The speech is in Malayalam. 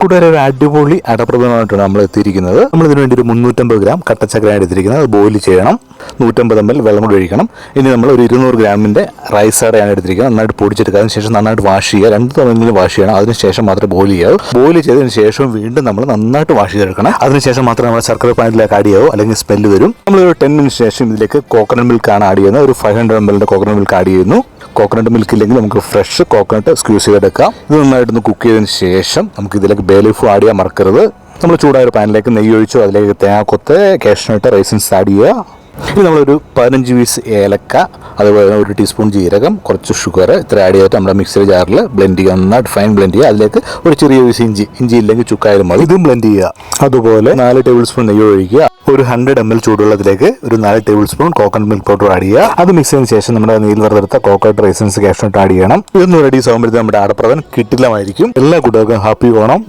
കൂട്ടുകാരെ ഒരു അടിപൊളി അടപ്രദമായിട്ടാണ് നമ്മൾ എത്തിയിരിക്കുന്നത്. നമ്മൾ ഇതിനു വേണ്ടി ഒരു മുന്നൂറ്റമ്പത് ഗ്രാം കട്ടച്ചക്കരയാണ് എടുത്തിരിക്കുന്നത് അത് ബോയിൽ ചെയ്യണം. നൂറ്റമ്പത് എം എൽ വെള്ളം കൂടി ഒഴിക്കണം. ഇനി നമ്മൾ ഒരു ഇരുന്നൂറ് ഗ്രാമിന്റെ റൈസ് അടയാണ് എടുത്തിരിക്കുന്നത്. നന്നായിട്ട് പൊടിച്ചെടുക്കുക. അതിനുശേഷം നന്നായിട്ട് വാഷ് ചെയ്യുക. രണ്ട് തവണയെങ്കിലും വാഷ് ചെയ്യണം. അതിനുശേഷം മാത്രമേ ബോയിൽ ചെയ്യാവൂ ബോയിൽ ചെയ്തതിന് ശേഷം വീണ്ടും നമ്മൾ നന്നായിട്ട് വാഷ് ചെയ്തെടുക്കണം. അതിനുശേഷം മാത്രമേ നമ്മൾ ശർക്കര പാനിലേക്ക് ആഡ് ചെയ്യാവൂ. അല്ലെങ്കിൽ സ്മെല്ല് വരും. നമ്മൾ ഒരു ടെൻ മിനിറ്റ് ശേഷം ഇതിലേക്ക് കോക്കനട്ട് മിൽക്കാണ് ആഡ് ചെയ്യുന്നത്. ഒരു ഫൈവ് ഹൺഡ്രഡ് എം എല്ലിന്റെ കോക്കനട്ട് മിൽക്ക് ആഡ് ചെയ്യുന്നു. കോക്കനട്ട് മിൽക്ക് ഇല്ലെങ്കിൽ നമുക്ക് ഫ്രഷ് കോക്കനട്ട് സ്ക്യൂസ് ചെയ്തെടുക്കാം. ഇത് നന്നായിട്ടൊന്ന് കുക്ക് ചെയ്തതിന് ശേഷം നമുക്ക് ഇതിലേക്ക് ബേ ലീഫ് ആഡ് ചെയ്യാൻ മറക്കരുത്. നമ്മൾ ചൂടായ ഒരു പാനിലേക്ക് നെയ്യ് ഒഴിച്ചു അതിലേക്ക് തേങ്ങാക്കൊത്ത് കാഷ്നട്ട് റൈസിൻസ് ആഡ് ചെയ്യുക. ഇനി നമ്മളൊരു പതിനഞ്ച് പീസ് ഏലക്ക അതുപോലെ ഒരു ടീസ്പൂൺ ജീരകം കുറച്ച് ഷുഗർ ഇത്ര ആഡ് ചെയ്തിട്ട് നമ്മുടെ മിക്സർ ജാറിൽ ബ്ലെൻഡ് ചെയ്യുക നന്നായിട്ട് ഫൈൻ ബ്ലെൻഡ് ചെയ്യുക. അതിലേക്ക് ഒരു ചെറിയ പീസ് ഇഞ്ചി ഇഞ്ചി ഇല്ലെങ്കിൽ ചുക്കായാലും മതി. ഇതും ബ്ലെൻഡ് ചെയ്യുക. അതുപോലെ നാല് ടേബിൾ സ്പൂൺ നെയ്യ് ഒഴിക്കുക. ഒരു ഹൺഡ്രഡ് എം എൽ ചൂടുവെള്ളത്തിലേക്ക് ഒരു നാല് tablespoon coconut milk powder add ചെയ്യുക. അത് മിക്സ് ചെയ്തതിന് ശേഷം നമ്മുടെ നെയ്യിൽ വെറുതെടുത്ത coconut raisins cashew nut add ചെയ്യണം. ഇതൊന്നും റെഡീസ് ആകുമ്പോഴത്തേക്കും നമ്മുടെ ആടപ്രവൻ കിട്ടില്ലമായിരിക്കും എല്ലാ കുട്ടികൾക്കും ഹാപ്പി ഓണം